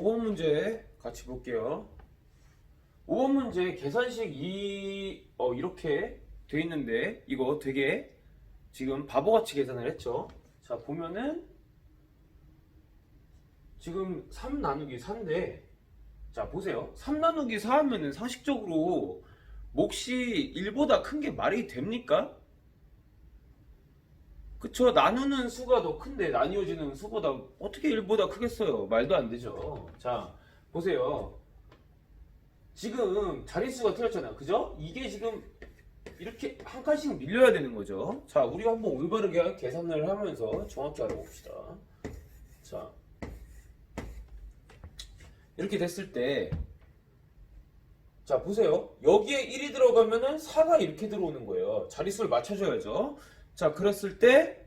5번 문제 같이 볼게요. 5번 문제 계산식 이 어, 이렇게 돼 있는데 이거 되게 지금 바보같이 계산을 했죠. 자 보면은 지금 3 나누기 4인데 자 보세요. 3 나누기 4 하면은 상식적으로 몫이 1보다 큰 게 말이 됩니까? 그쵸 나누는 수가 더 큰데 나뉘어지는 수보다 어떻게 1보다 크겠어요? 말도 안 되죠. 자 보세요. 지금 자릿수가 틀렸잖아요. 그죠? 이게 지금 이렇게 한 칸씩 밀려야 되는 거죠. 자 우리가 한번 올바르게 계산을 하면서 정확히 알아봅시다. 자 이렇게 됐을 때 자 보세요. 여기에 1이 들어가면은 4가 이렇게 들어오는 거예요. 자릿수를 맞춰줘야죠 자 그랬을 때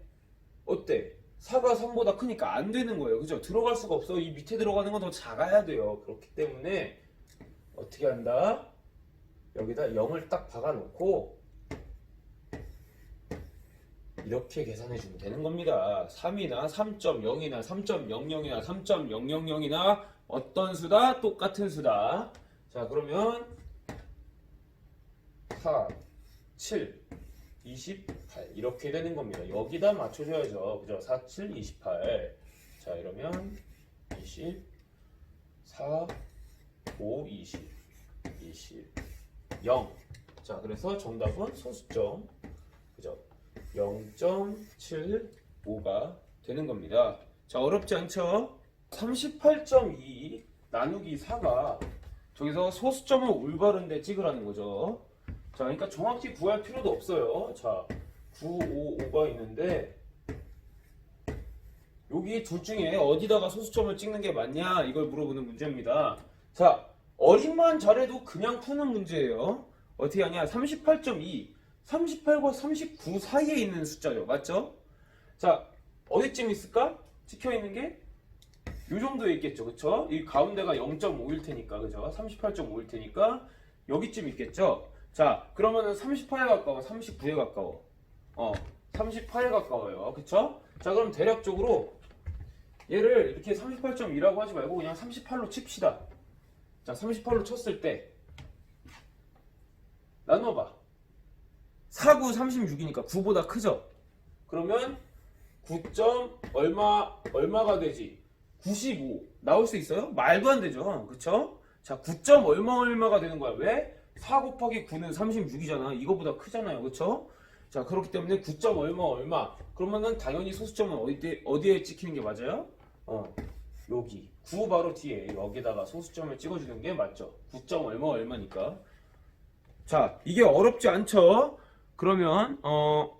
어때? 4가 3보다 크니까 안 되는 거예요. 그죠? 들어갈 수가 없어. 이 밑에 들어가는 건 더 작아야 돼요. 그렇기 때문에 어떻게 한다? 여기다 0을 딱 박아 놓고 이렇게 계산해 주면 되는 겁니다. 3이나 3.0이나 3.00이나 3.000이나 어떤 수다? 똑같은 수다. 자 그러면 4 7 28 이렇게 되는 겁니다. 여기다 맞춰줘야죠. 그죠? 4, 7, 28. 자 이러면 20, 4, 5, 20, 20, 0. 자 그래서 정답은 소수점 그죠? 0.75가 되는 겁니다. 자 어렵지 않죠? 38.2 나누기 4가 저기서 소수점을 올바른 데 찍으라는 거죠. 자, 그러니까 정확히 구할 필요도 없어요. 자, 9, 5, 5가 있는데 여기 둘 중에 어디다가 소수점을 찍는 게 맞냐 이걸 물어보는 문제입니다. 자, 어림만 잘해도 그냥 푸는 문제예요. 어떻게 하냐? 38.2, 38과 39 사이에 있는 숫자죠. 맞죠? 자, 어디쯤 있을까? 찍혀 있는 게? 요 정도에 있겠죠. 그쵸? 이 가운데가 0.5일 테니까, 그죠? 38.5일 테니까 여기쯤 있겠죠? 자, 그러면은 38에 가까워, 39에 가까워. 어, 38에 가까워요. 그쵸? 자, 그럼 대략적으로 얘를 이렇게 38.2라고 하지 말고 그냥 38로 칩시다. 자, 38로 쳤을 때 나눠봐. 4, 9, 36이니까 9보다 크죠? 그러면 9점 얼마, 얼마가 되지? 95 나올 수 있어요? 말도 안 되죠. 그쵸? 자, 9점 얼마 얼마가 되는 거야. 왜? 4 곱하기 9는 36이잖아. 이거보다 크잖아요. 그쵸? 자, 그렇기 때문에 9점 얼마 얼마. 그러면은 당연히 소수점은 어디, 어디에 찍히는 게 맞아요? 어, 여기. 9 바로 뒤에 여기다가 소수점을 찍어 주는 게 맞죠. 9점 얼마 얼마니까. 자, 이게 어렵지 않죠? 그러면, 어,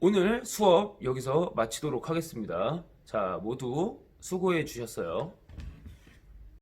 오늘 수업 여기서 마치도록 하겠습니다. 자, 모두 수고해 주셨어요.